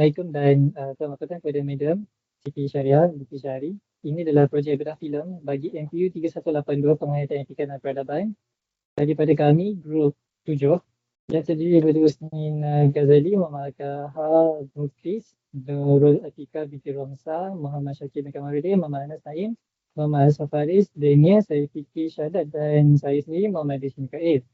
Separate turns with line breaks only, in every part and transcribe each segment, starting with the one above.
Assalamualaikum dan uh, selamat datang kepada Madam Siti Syariah Siti Syari. Ini adalah projek bedah filem bagi MPU 3182 Penghayatan Etika dan Peradaban daripada kami grup 7 yang terdiri daripada Usnin Ghazali, Muhammad Kaha Muklis, Nurul Atika binti Romsa, Muhammad Syakir bin Kamarudin, Muhammad Anas Naim, Muhammad Safaris, Dania, saya Fikri Syahadat dan saya sendiri Muhammad Dishmi Kaid.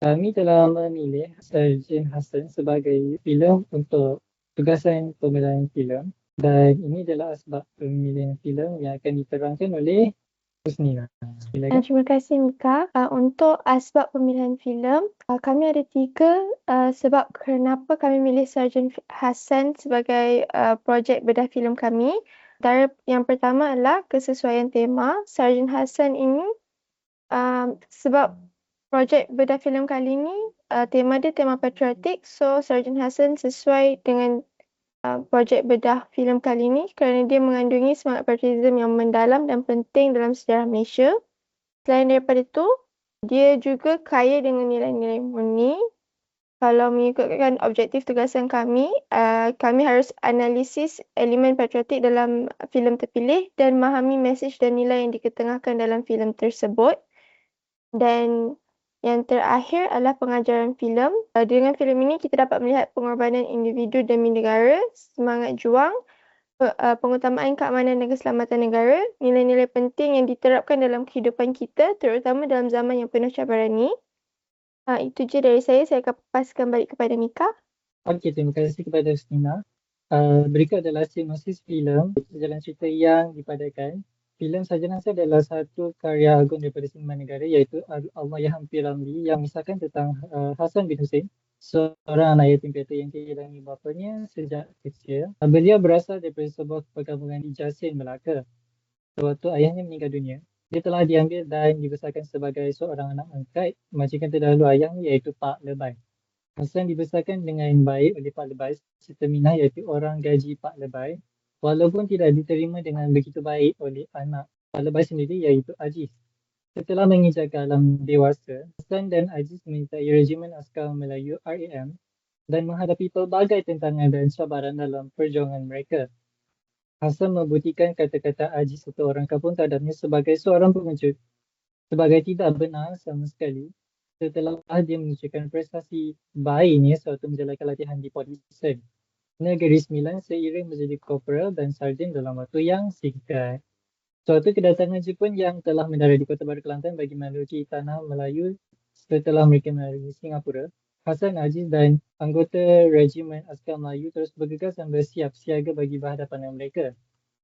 Kami telah memilih Sarjan Hassan sebagai filem untuk tugasan pemilihan filem dan ini adalah sebab pemilihan filem yang akan diterangkan oleh Husnina.
Uh, terima kasih Mika. Uh, untuk asbab pemilihan filem, uh, kami ada tiga uh, sebab kenapa kami milih Sarjan Hassan sebagai uh, projek bedah filem kami. Antara yang pertama adalah kesesuaian tema. Sarjan Hassan ini uh, sebab projek bedah filem kali ini uh, tema dia tema patriotik. So Sarjan Hassan sesuai dengan Uh, projek bedah filem kali ini kerana dia mengandungi semangat patriotisme yang mendalam dan penting dalam sejarah Malaysia. Selain daripada itu, dia juga kaya dengan nilai-nilai murni. Kalau mengikutkan objektif tugasan kami, uh, kami harus analisis elemen patriotik dalam filem terpilih dan memahami mesej dan nilai yang diketengahkan dalam filem tersebut. Dan yang terakhir adalah pengajaran filem. Uh, dengan filem ini kita dapat melihat pengorbanan individu demi negara, semangat juang, uh, pengutamaan keamanan dan keselamatan negara, nilai-nilai penting yang diterapkan dalam kehidupan kita terutama dalam zaman yang penuh cabaran ini. Uh, itu je dari saya. Saya akan paskan balik kepada Mika.
Okey, terima kasih kepada Stina. Uh, berikut adalah sinopsis filem jalan cerita yang dipadatkan filem Sarjana saya adalah satu karya agung daripada sinema negara iaitu Allahyarham P. Ramli yang mengisahkan tentang uh, Hasan bin Hussein seorang anak yatim piatu yang kehilangan bapanya sejak kecil. Uh, beliau berasal daripada sebuah perkampungan di Jasin, Melaka. Sewaktu ayahnya meninggal dunia, dia telah diambil dan dibesarkan sebagai seorang anak angkat majikan terdahulu ayahnya iaitu Pak Lebai. Hasan dibesarkan dengan baik oleh Pak Lebai serta Minah iaitu orang gaji Pak Lebai walaupun tidak diterima dengan begitu baik oleh anak Al-Bai sendiri iaitu Aziz. Setelah menginjak alam dewasa, Hassan dan Aziz menyertai Regimen Askar Melayu RAM dan menghadapi pelbagai tentangan dan cabaran dalam perjuangan mereka. Hassan membuktikan kata-kata Aziz atau orang kampung terhadapnya sebagai seorang pengecut sebagai tidak benar sama sekali setelah dia menunjukkan prestasi baiknya sewaktu menjalankan latihan di Port Negeri sembilan seiring menjadi korporal dan sarjan dalam waktu yang singkat. Suatu kedatangan Jepun yang telah mendarat di Kota Baru Kelantan bagi melalui tanah Melayu setelah mereka melalui Singapura, Hasan Aziz dan anggota Regimen Askar Melayu terus bergegas dan bersiap siaga bagi berhadapan dengan mereka.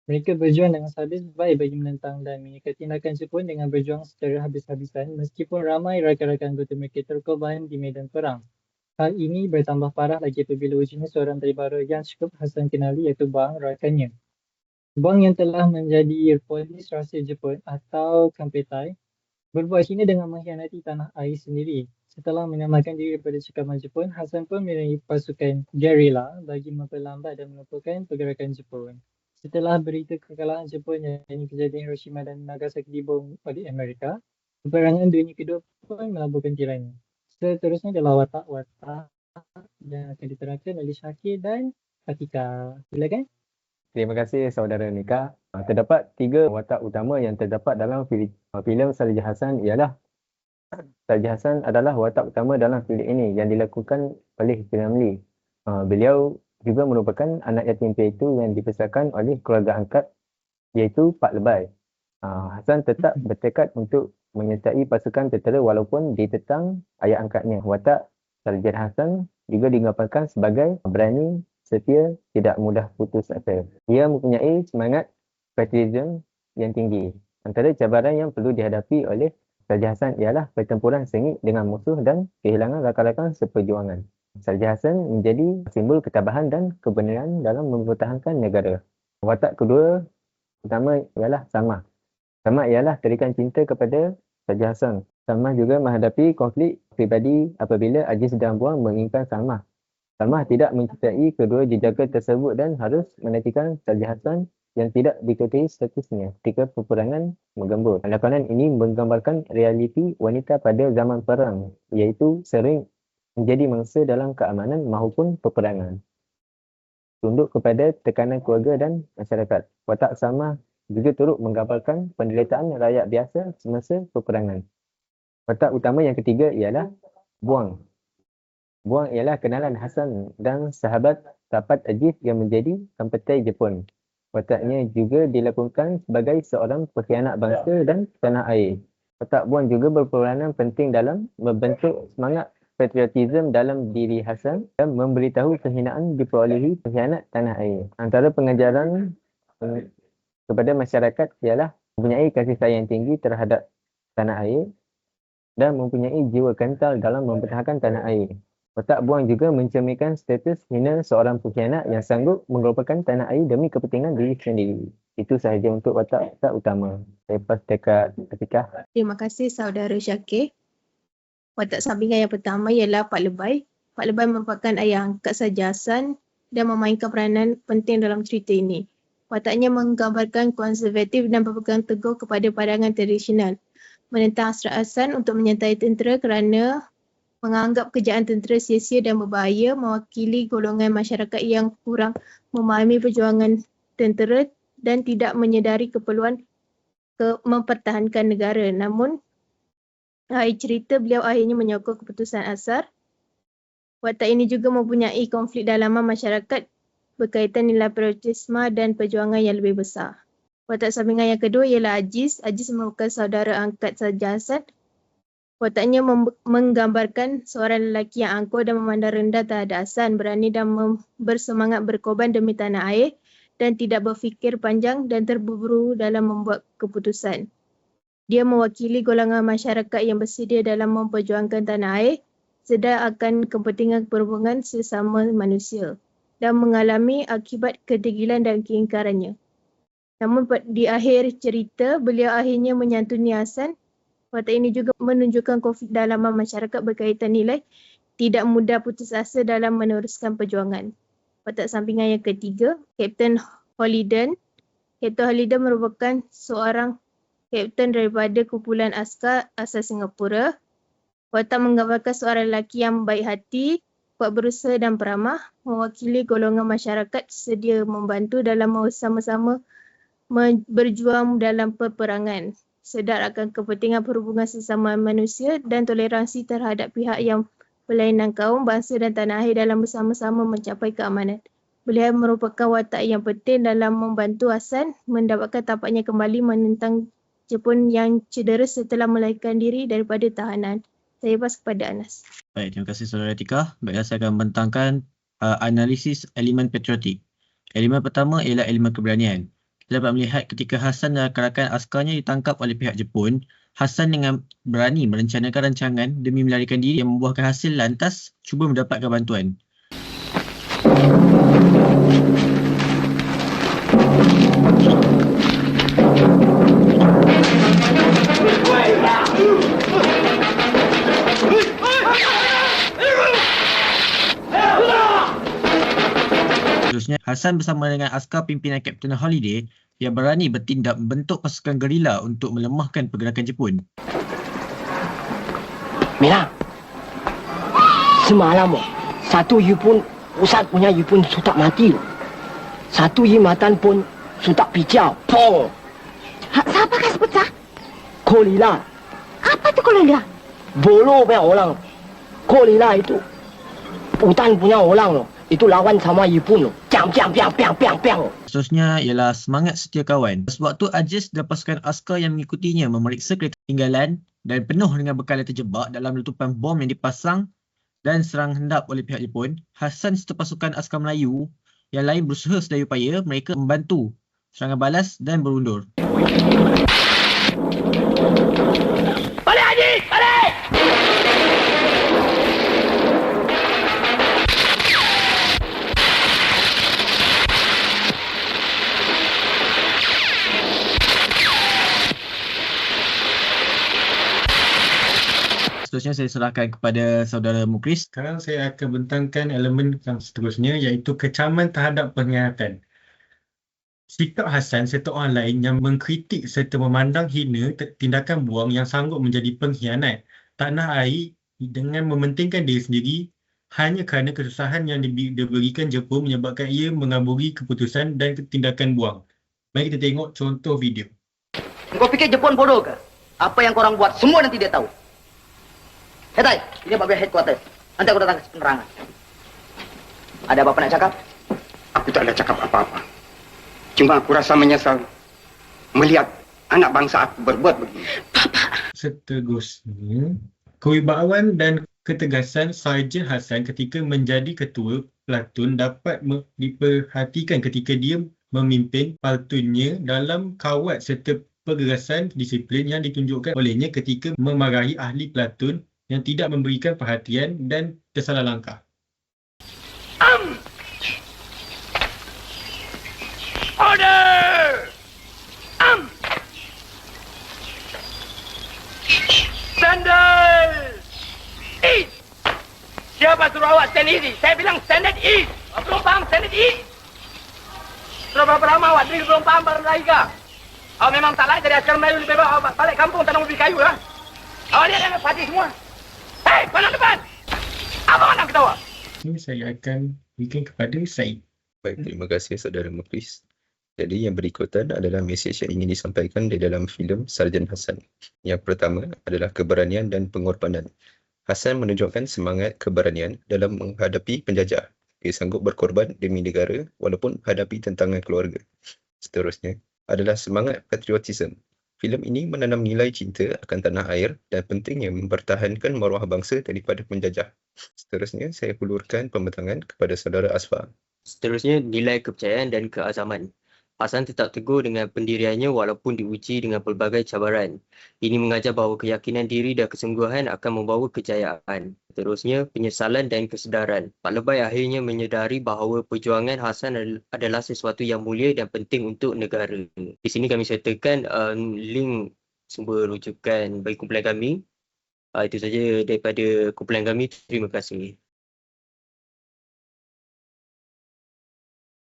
Mereka berjuang dengan habis baik bagi menentang dan menyikat tindakan Jepun dengan berjuang secara habis-habisan meskipun ramai rakan-rakan anggota mereka terkorban di medan perang. Hal ini bertambah parah lagi apabila wujudnya seorang baru yang cukup Hasan kenali iaitu Bang rakannya. Bang yang telah menjadi polis rahsia Jepun atau Kampetai berbuat hina dengan mengkhianati tanah air sendiri. Setelah menyamakan diri daripada cekaman Jepun, Hasan pun memiliki pasukan gerila bagi memperlambat dan melumpuhkan pergerakan Jepun. Setelah berita kekalahan Jepun yang ini kejadian Hiroshima dan Nagasaki dibom oleh Amerika, peperangan dunia kedua pun melabuhkan tiranya. Seterusnya adalah watak-watak yang akan diterangkan oleh Syakir dan Fatika. Silakan.
Terima kasih saudara Nika. Ah, terdapat tiga watak utama yang terdapat dalam filem ah, Salih Hasan ialah Salih Hasan adalah watak utama dalam filem ini yang dilakukan oleh Piramli. Ah, beliau juga merupakan anak yatim piatu yang dibesarkan oleh keluarga angkat iaitu Pak Lebai. Hasan tetap bertekad untuk menyertai pasukan tentera walaupun ditetang ayah angkatnya. Watak Sarjan Hassan juga digambarkan sebagai berani, setia, tidak mudah putus asa. Ia mempunyai semangat patriotisme yang tinggi. Antara cabaran yang perlu dihadapi oleh Sarjan Hassan ialah pertempuran sengit dengan musuh dan kehilangan rakan-rakan seperjuangan. Sarjan Hassan menjadi simbol ketabahan dan kebenaran dalam mempertahankan negara. Watak kedua pertama ialah sama. Sama ialah terikan cinta kepada Saja Hassan. Salmah juga menghadapi konflik pribadi apabila Aziz dan Buang menginginkan Salmah. Salmah tidak mencintai kedua jejaka tersebut dan harus menantikan Saja Hassan yang tidak diketahui statusnya ketika peperangan menggembur. Lakonan ini menggambarkan realiti wanita pada zaman perang iaitu sering menjadi mangsa dalam keamanan maupun peperangan. tunduk kepada tekanan keluarga dan masyarakat. Watak sama juga turut menggambarkan penderitaan rakyat biasa semasa peperangan. Watak utama yang ketiga ialah Buang. Buang ialah kenalan Hasan dan sahabat Tapat Aziz yang menjadi kampetai Jepun. Wataknya juga dilakukan sebagai seorang pengkhianat bangsa dan tanah air. Watak Buang juga berperanan penting dalam membentuk semangat patriotisme dalam diri Hasan dan memberitahu kehinaan diperolehi pengkhianat tanah air. Antara pengajaran eh, kepada masyarakat ialah mempunyai kasih sayang tinggi terhadap tanah air dan mempunyai jiwa kental dalam mempertahankan tanah air. Watak buang juga mencerminkan status hina seorang pengkhianat yang sanggup mengorbankan tanah air demi kepentingan diri sendiri. Itu sahaja untuk watak-watak utama. Saya pas dekat ketika.
Terima kasih saudara Syakir. Watak sampingan yang pertama ialah Pak Lebay. Pak Lebay merupakan ayah angkat Saja Hassan dan memainkan peranan penting dalam cerita ini. Wataknya menggambarkan konservatif dan berpegang teguh kepada pandangan tradisional menentang Asrat Hassan untuk menyertai tentera kerana menganggap kerjaan tentera sia-sia dan berbahaya mewakili golongan masyarakat yang kurang memahami perjuangan tentera dan tidak menyedari keperluan ke mempertahankan negara. Namun, akhir cerita beliau akhirnya menyokong keputusan asar. Watak ini juga mempunyai konflik dalaman masyarakat berkaitan nilai patriotisme dan perjuangan yang lebih besar. Watak sampingan yang kedua ialah Aziz. Aziz merupakan saudara angkat Saja Hassan Wataknya menggambarkan seorang lelaki yang angkuh dan memandang rendah terhadap Hasan, berani dan bersemangat berkorban demi tanah air dan tidak berfikir panjang dan terburu-buru dalam membuat keputusan. Dia mewakili golongan masyarakat yang bersedia dalam memperjuangkan tanah air sedar akan kepentingan perhubungan sesama manusia dan mengalami akibat ketegilan dan keingkarannya. Namun di akhir cerita, beliau akhirnya menyantuni Hasan Watak ini juga menunjukkan konflik dalaman masyarakat berkaitan nilai tidak mudah putus asa dalam meneruskan perjuangan. Watak sampingan yang ketiga, Kapten Holiden. Kapten Holiden merupakan seorang kapten daripada kumpulan askar asal Singapura. Watak menggambarkan seorang lelaki yang baik hati, kuat berusaha dan peramah, mewakili golongan masyarakat sedia membantu dalam bersama-sama berjuang dalam peperangan sedar akan kepentingan perhubungan sesama manusia dan toleransi terhadap pihak yang berlainan kaum, bangsa dan tanah air dalam bersama-sama mencapai keamanan. Beliau merupakan watak yang penting dalam membantu Hasan mendapatkan tapaknya kembali menentang Jepun yang cedera setelah melahirkan diri daripada tahanan. Saya pas kepada Anas.
Baik, terima kasih saudara Tika. Baik, saya akan membentangkan uh, analisis elemen patriotik. Elemen pertama ialah elemen keberanian dapat melihat ketika Hasan dan rakan-rakan askarnya ditangkap oleh pihak Jepun, Hasan dengan berani merencanakan rancangan demi melarikan diri yang membuahkan hasil lantas cuba mendapatkan bantuan. Hasan bersama dengan askar pimpinan Kapten Holiday yang berani bertindak membentuk pasukan gerila untuk melemahkan pergerakan Jepun.
Mila, semalam satu you pun, Ustaz punya you pun sudah mati. Satu you matan pun sudah pijau. Pong!
Ha, siapa kah sebut sah?
Kolila.
Apa tu kolila?
Bolo punya orang. Kolila itu hutan punya orang loh itu lawan sama Jepun. Piang, piang, piang, piang, piang, piang.
Seterusnya ialah semangat setia kawan. Sebab tu Aziz dan pasukan askar yang mengikutinya memeriksa kereta tinggalan dan penuh dengan bekal yang terjebak dalam letupan bom yang dipasang dan serang hendap oleh pihak Jepun. Hasan serta pasukan askar Melayu yang lain berusaha sedaya upaya mereka membantu serangan balas dan berundur. Seterusnya saya serahkan kepada saudara Mukris.
Sekarang saya akan bentangkan elemen yang seterusnya iaitu kecaman terhadap pengkhianatan. Sikap Hasan serta orang lain yang mengkritik serta memandang hina tindakan buang yang sanggup menjadi pengkhianat tanah air dengan mementingkan diri sendiri hanya kerana kesusahan yang diberikan Jepun menyebabkan ia mengaburi keputusan dan tindakan buang. Mari kita tengok contoh video.
Kau fikir Jepun bodoh ke? Apa yang korang buat semua nanti dia tahu. Hetai, ini Pak Headquarters. Nanti aku datang ke penerangan. Ada apa-apa nak cakap?
Aku tak ada cakap apa-apa. Cuma aku rasa menyesal melihat anak bangsa aku berbuat begini.
Seterusnya, kewibawaan dan ketegasan Sarjan Hassan ketika menjadi ketua platoon dapat diperhatikan ketika dia memimpin platoonnya dalam kawat serta pergerasan disiplin yang ditunjukkan olehnya ketika memarahi ahli platoon yang tidak memberikan perhatian dan tersalah langkah.
Order! Am! Standard! Eat! Siapa suruh awak stand easy? Saya bilang standard eat! Awak belum faham standard eat? Sudah berapa lama awak drink belum faham baru lagi kah? Awak memang tak layak jadi askar Melayu lebih baik awak balik kampung tanam mobil kayu lah. Awak lihat yang parti semua. Hei, pandang depan! Apa nak ketawa?
Ini saya akan berikan kepada Said.
Baik, terima kasih saudara Muklis. Jadi yang berikutan adalah mesej yang ingin disampaikan di dalam filem Sarjan Hassan. Yang pertama adalah keberanian dan pengorbanan. Hassan menunjukkan semangat keberanian dalam menghadapi penjajah. Dia sanggup berkorban demi negara walaupun hadapi tentangan keluarga. Seterusnya adalah semangat patriotisme. Filem ini menanam nilai cinta akan tanah air dan pentingnya mempertahankan maruah bangsa daripada penjajah. Seterusnya, saya hulurkan pembentangan kepada saudara Asfa.
Seterusnya, nilai kepercayaan dan keazaman. Hasan tetap teguh dengan pendiriannya walaupun diuji dengan pelbagai cabaran. Ini mengajar bahawa keyakinan diri dan kesungguhan akan membawa kejayaan. Seterusnya, penyesalan dan kesedaran. Pak Lebay akhirnya menyedari bahawa perjuangan Hasan adal- adalah sesuatu yang mulia dan penting untuk negara. Di sini kami sertakan um, link sumber rujukan bagi kumpulan kami. Uh, itu saja daripada kumpulan kami. Terima kasih.